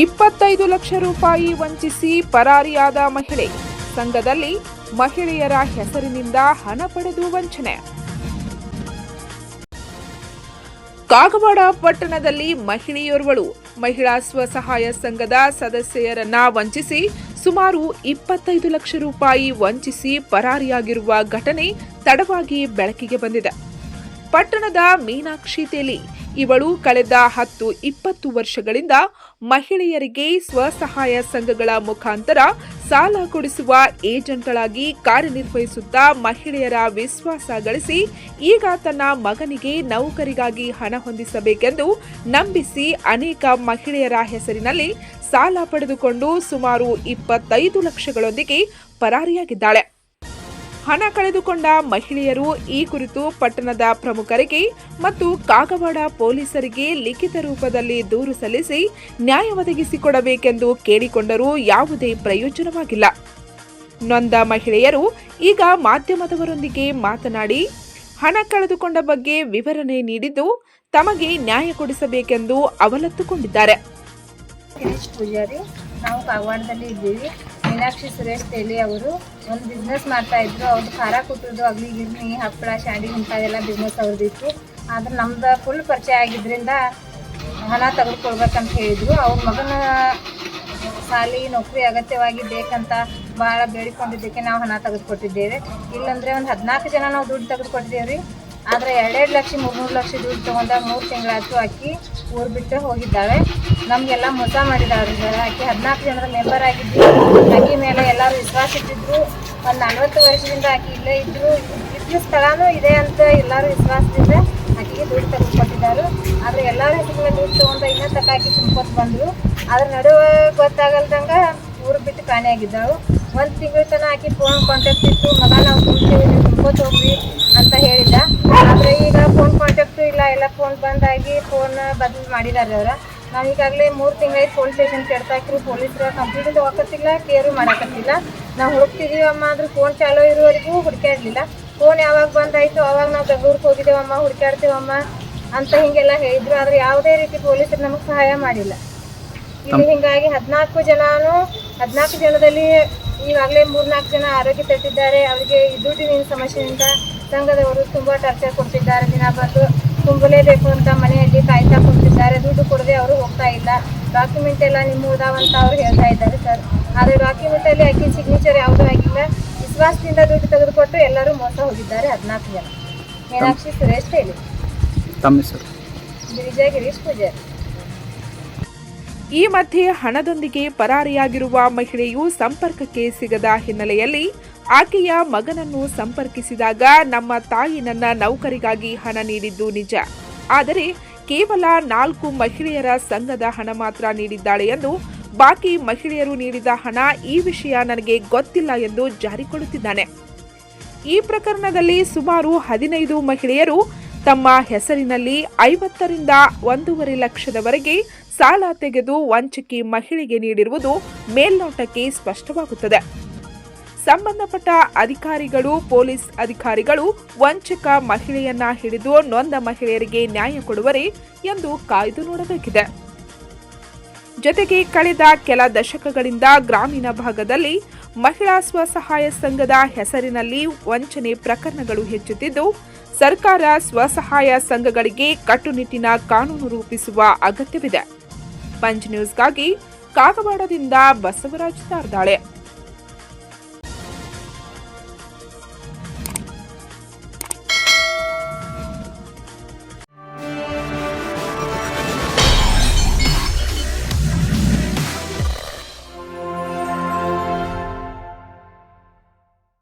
ಇಪ್ಪತ್ತೈದು ಲಕ್ಷ ರೂಪಾಯಿ ವಂಚಿಸಿ ಪರಾರಿಯಾದ ಮಹಿಳೆ. ಸಂಘದಲ್ಲಿ ಮಹಿಳೆಯರ ಹೆಸರಿನಿಂದ ಹಣ ಪಡೆದು ವಂಚನೆ. ಕಾಗವಾಡ ಪಟ್ಟಣದಲ್ಲಿ ಮಹಿಳೆಯೋರ್ವಳು ಮಹಿಳಾ ಸ್ವಸಹಾಯ ಸಂಘದ ಸದಸ್ಯರನ್ನ ವಂಚಿಸಿ ಸುಮಾರು ಇಪ್ಪತ್ತೈದು ಲಕ್ಷ ರೂಪಾಯಿ ವಂಚಿಸಿ ಪರಾರಿಯಾಗಿರುವ ಘಟನೆ ತಡವಾಗಿ ಬೆಳಕಿಗೆ ಬಂದಿದೆ. ಪಟ್ಟಣದ ಮೀನಾಕ್ಷಿ ತೇಲಿ. ಇವಳು ಕಳೆದ ಹತ್ತು ಇಪ್ಪತ್ತು ವರ್ಷಗಳಿಂದ ಮಹಿಳೆಯರಿಗೆ ಸ್ವಸಹಾಯ ಸಂಘಗಳ ಮುಖಾಂತರ ಸಾಲ ಕೊಡಿಸುವ ಏಜೆಂಟ್ಗಳಾಗಿ ಕಾರ್ಯನಿರ್ವಹಿಸುತ್ತಾ ಮಹಿಳೆಯರ ವಿಶ್ವಾಸ ಗಳಿಸಿ ಈಗ ತನ್ನ ಮಗನಿಗೆ ನೌಕರಿಗಾಗಿ ಹಣ ಹೊಂದಿಸಬೇಕೆಂದು ನಂಬಿಸಿ ಅನೇಕ ಮಹಿಳೆಯರ ಹೆಸರಿನಲ್ಲಿ ಸಾಲ ಪಡೆದುಕೊಂಡು ಸುಮಾರು ಇಪ್ಪತ್ತೈದು ಲಕ್ಷಗಳೊಂದಿಗೆ ಪರಾರಿಯಾಗಿದ್ದಾಳೆ. ಹಣ ಕಳೆದುಕೊಂಡ ಮಹಿಳೆಯರು ಈ ಕುರಿತು ಪಟ್ಟಣದ ಪ್ರಮುಖರಿಗೆ ಮತ್ತು ಕಾಗವಾಡ ಪೊಲೀಸರಿಗೆ ಲಿಖಿತ ರೂಪದಲ್ಲಿ ದೂರು ಸಲ್ಲಿಸಿ ನ್ಯಾಯ ಒದಗಿಸಿಕೊಡಬೇಕೆಂದು ಕೇಳಿಕೊಂಡರೂ ಯಾವುದೇ ಪ್ರಯೋಜನವಾಗಿಲ್ಲ. ನೊಂದ ಮಹಿಳೆಯರು ಈಗ ಮಾಧ್ಯಮದವರೊಂದಿಗೆ ಮಾತನಾಡಿ, ಹಣ ಕಳೆದುಕೊಂಡ ಬಗ್ಗೆ ವಿವರಣೆ ನೀಡಿದ್ದು ತಮಗೆ ನ್ಯಾಯ ಕೊಡಿಸಬೇಕೆಂದು ಅವಲತ್ತುಕೊಂಡಿದ್ದಾರೆ. ನಾವು ಕಾಗವಾಡದಲ್ಲಿ ಇದ್ದೀವಿ. ಮೀನಾಕ್ಷಿ ಸುರೇಶ್ ತೇಲಿ ಅವರು ಒಂದು ಬಿಸ್ನೆಸ್ ಮಾಡ್ತಾ ಇದ್ರು. ಅವ್ರದ್ದು ಖಾರ ಕುಟ್ಟೋದು ಅಗ್ಲಿ ಗಿರ್ನಿ ಹಪ್ಪಳ, ಶಾಂಡಿ ಇಂಥವೆಲ್ಲ ಬಿಸ್ನೆಸ್ ಅವ್ರದ್ದಿತ್ತು ಆದ್ರೆ ನಮ್ದು ಫುಲ್ ಪರಿಚಯ ಆಗಿದ್ರಿಂದ ಹಣ ತೆಗೆದುಕೊಳ್ಬೇಕಂತ ಹೇಳಿದ್ರು. ಅವ್ರ ಮಗನ ಸಾಲಿ ನೌಕರಿ ಅಗತ್ಯವಾಗಿ ಬೇಕಂತ ಭಾಳ ಬೇಡಿಕೊಂಡಿದ್ದಕ್ಕೆ ನಾವು ಹಣ ತೆಗೆದುಕೊಟ್ಟಿದ್ದೇವೆ. ಇಲ್ಲಂದ್ರೆ ಒಂದು ಹದಿನಾಲ್ಕು ಜನ ನಾವು ದುಡ್ಡು ತೆಗೆದುಕೊಟ್ಟಿದ್ದೇವೆ ರೀ ಆದರೆ ಎರಡೆರಡು ಲಕ್ಷ ಮೂರು ಲಕ್ಷ ದುಡ್ಡು ತೊಗೊಂಡಾಗ ಮೂರು ತಿಂಗಳಾಯ್ತು ಆಕಿ ಊರು ಬಿಟ್ಟು ಹೋಗಿದ್ದಾಳೆ. ನಮಗೆಲ್ಲ ಮೋಸ ಮಾಡಿದ್ದಾಳೆ ಸರ್ ಆಕೆ ಹದಿನಾಲ್ಕು ಜನರ ಮೆಂಬರ್ ಆಗಿದ್ದು ಅಕ್ಕಿ ಮೇಲೆ ಎಲ್ಲರೂ ವಿಶ್ವಾಸ ಇಟ್ಟಿದ್ರು. ಒಂದು ನಲ್ವತ್ತು ವರ್ಷದಿಂದ ಆಕೆ ಇಲ್ಲೇ ಇದ್ದರು ಇದ್ದ ಸ್ಥಳನೂ ಇದೆ ಅಂತ ಎಲ್ಲರೂ ವಿಶ್ವಾಸದಿಂದ ಆಕೆಗೆ ದುಡ್ಡು ತೆಗೆದುಕೊಟ್ಟಿದ್ದಾರೆ ಆದರೆ ಎಲ್ಲರ ಹೆಸರಿನ ದುಡ್ಡು ತೊಗೊಂಡು ಇನ್ನೂ ತಕ್ಕ ಆಕಿ ಬಂದರು. ಅದ್ರ ನಡುವೆ ಗೊತ್ತಾಗಲ್ದಂಗೆ ಊರು ಬಿಟ್ಟು ಕಾಣೆಯಾಗಿದ್ದಳು. ಒಂದು ತಿಂಗಳ ತನಕ ಆಕೆ ಫೋನ್ ಕಾಂಟ್ಯಾಕ್ಟ್ ಇತ್ತು. ಮಗ, ನಾವು ತುಂಬ್ತೀವಿ ತುಂಬ್ಕೋತ ಹೋಗ್ರಿ ಅಂತ ಹೇಳಿದ ಆದರೆ ಈಗ ಫೋನ್ ಎಲ್ಲ ಫೋನ್ ಬಂದಾಗಿ ಫೋನ್ ಬದಲು ಮಾಡಿದ್ದಾರೆ ಅವ್ರ. ನಾವು ಈಗಾಗಲೇ ಮೂರು ತಿಂಗಳಾಯ್ತು ಪೊಲೀಸ್ ಸ್ಟೇಷನ್ ಕೆಡ್ತಾಕ್ರಿ ಪೊಲೀಸರು ಕಂಪ್ಲೀಟ್ ಹೋಗಕತ್ತಿಲ್ಲ ಕೇರು ಮಾಡಕತ್ತಿಲ್ಲ. ನಾವು ಹುಡುಕ್ತಿದೀವಿ ಅಮ್ಮ ಆದ್ರೂ ಫೋನ್ ಚಾಲೋ ಇರುವವರೆಗೂ ಹುಡುಕಾಡ್ಲಿಲ್ಲ ಫೋನ್ ಯಾವಾಗ ಬಂದಾಯಿತು ಅವಾಗ ನಾವು ಬೆಂಗಳೂರಿಗೆ ಹೋಗಿದ್ದೇವಮ್ಮ ಹುಡುಕಾಡ್ತೀವಮ್ಮ ಅಂತ ಹಿಂಗೆಲ್ಲ ಹೇಳಿದ್ರು. ಆದ್ರೆ ಯಾವುದೇ ರೀತಿ ಪೊಲೀಸರು ನಮಗೆ ಸಹಾಯ ಮಾಡಿಲ್ಲ. ಇಲ್ಲಿ ಹಿಂಗಾಗಿ ಹದಿನಾಲ್ಕು ಜನನು ಹದಿನಾಲ್ಕು ಜನದಲ್ಲಿ ಈಗಾಗಲೇ ಮೂರ್ನಾಲ್ಕು ಜನ ಆರೋಗ್ಯ ತಟ್ಟಿದ್ದಾರೆ ಅವರಿಗೆ ದುಡ್ಡಿನ ಸಮಸ್ಯೆಯಿಂದ ಸಂಘದವರು ತುಂಬ ಟಾರ್ಚರ್ ಕೊಡ್ತಿದ್ದಾರೆ. ದಿನ ಬಂದು ತುಂಬಲೇಬೇಕು ಅಂತ ಮನೆಯಲ್ಲಿ ಕಾಯ್ತಾ ಕುಂತಿದ್ದಾರೆ. ದುಡ್ಡು ಕೊಡದೆ ಅವರು ಹೋಗ್ತಾ ಇಲ್ಲ. ಡಾಕ್ಯುಮೆಂಟ್ ಎಲ್ಲ ನಿಮ್ಮ ಅಂತ ಅವ್ರು ಹೇಳ್ತಾ ಇದ್ದಾರೆ ಸರ್. ಆದರೆ ಡಾಕ್ಯುಮೆಂಟ್ ಅಲ್ಲಿ ಆಕಿ ಸಿಗ್ನೇಚರ್ ಯಾವುದೂ ಆಗಿಲ್ಲ. ವಿಶ್ವಾಸದಿಂದ ದುಡ್ಡು ತೆಗೆದುಕೊಟ್ಟು ಎಲ್ಲರೂ ಮೋಸ ಹೋಗಿದ್ದಾರೆ. ಹದಿನಾಲ್ಕು ಜನ. ಮೀನಾಕ್ಷಿ ಸುರೇಶ್ ಹೇಳಿ. ತಮ್ಮ ಹೆಸರು? ಗಿರಿಜಾ ಗಿರೀಶ್ ಪೂಜಾರಿ. ಈ ಮಧ್ಯೆ ಹಣದೊಂದಿಗೆ ಪರಾರಿಯಾಗಿರುವ ಮಹಿಳೆಯು ಸಂಪರ್ಕಕ್ಕೆ ಸಿಗದ ಹಿನ್ನೆಲೆಯಲ್ಲಿ ಆಕೆಯ ಮಗನನ್ನು ಸಂಪರ್ಕಿಸಿದಾಗ ನಮ್ಮ ತಾಯಿ ನನ್ನ ನೌಕರಿಗಾಗಿ ಹಣ ನೀಡಿದ್ದು ನಿಜ. ಆದರೆ ಕೇವಲ ನಾಲ್ಕು ಮಹಿಳೆಯರ ಸಂಘದ ಹಣ ಮಾತ್ರ ನೀಡಿದ್ದಾಳೆ ಎಂದು ಬಾಕಿ ಮಹಿಳೆಯರು ನೀಡಿದ ಹಣ ಈ ವಿಷಯ ನನಗೆ ಗೊತ್ತಿಲ್ಲ ಎಂದು ಜಾರಿಕೊಳ್ಳುತ್ತಿದ್ದಾನೆ. ಈ ಪ್ರಕರಣದಲ್ಲಿ ಸುಮಾರು ಹದಿನೈದು ಮಹಿಳೆಯರು ತಮ್ಮ ಹೆಸರಿನಲ್ಲಿ ಐವತ್ತರಿಂದ ಒಂದೂವರೆ ಲಕ್ಷದವರೆಗೆ ಸಾಲ ತೆಗೆದು ವಂಚಕಿ ಮಹಿಳೆಗೆ ನೀಡಿರುವುದು ಮೇಲ್ನೋಟಕ್ಕೆ ಸ್ಪಷ್ಟವಾಗುತ್ತದೆ. ಸಂಬಂಧಪಟ್ಟ ಅಧಿಕಾರಿಗಳು, ಪೊಲೀಸ್ ಅಧಿಕಾರಿಗಳು, ವಂಚಕ ಮಹಿಳೆಯನ್ನ ಹಿಡಿದು ನೊಂದ ಮಹಿಳೆಯರಿಗೆ ನ್ಯಾಯ ಕೊಡುವರೆ ಎಂದು ಕಾಯ್ದು ನೋಡಬೇಕಿದೆ. ಜೊತೆಗೆ ಕಳೆದ ಕೆಲ ದಶಕಗಳಿಂದ ಗ್ರಾಮೀಣ ಭಾಗದಲ್ಲಿ ಮಹಿಳಾ ಸ್ವಸಹಾಯ ಸಂಘದ ಹೆಸರಿನಲ್ಲಿ ವಂಚನೆ ಪ್ರಕರಣಗಳು ಹೆಚ್ಚುತ್ತಿದ್ದು, ಸರ್ಕಾರ ಸ್ವಸಹಾಯ ಸಂಘಗಳಿಗೆ ಕಟ್ಟುನಿಟ್ಟಿನ ಕಾನೂನು ರೂಪಿಸುವ ಅಗತ್ಯವಿದೆ. ಪಂಚ್ ನ್ಯೂಸ್ಗಾಗಿ ಕಾಗವಾಡದಿಂದ ಬಸವರಾಜ್ ತಾರ್ದಾಳೆ.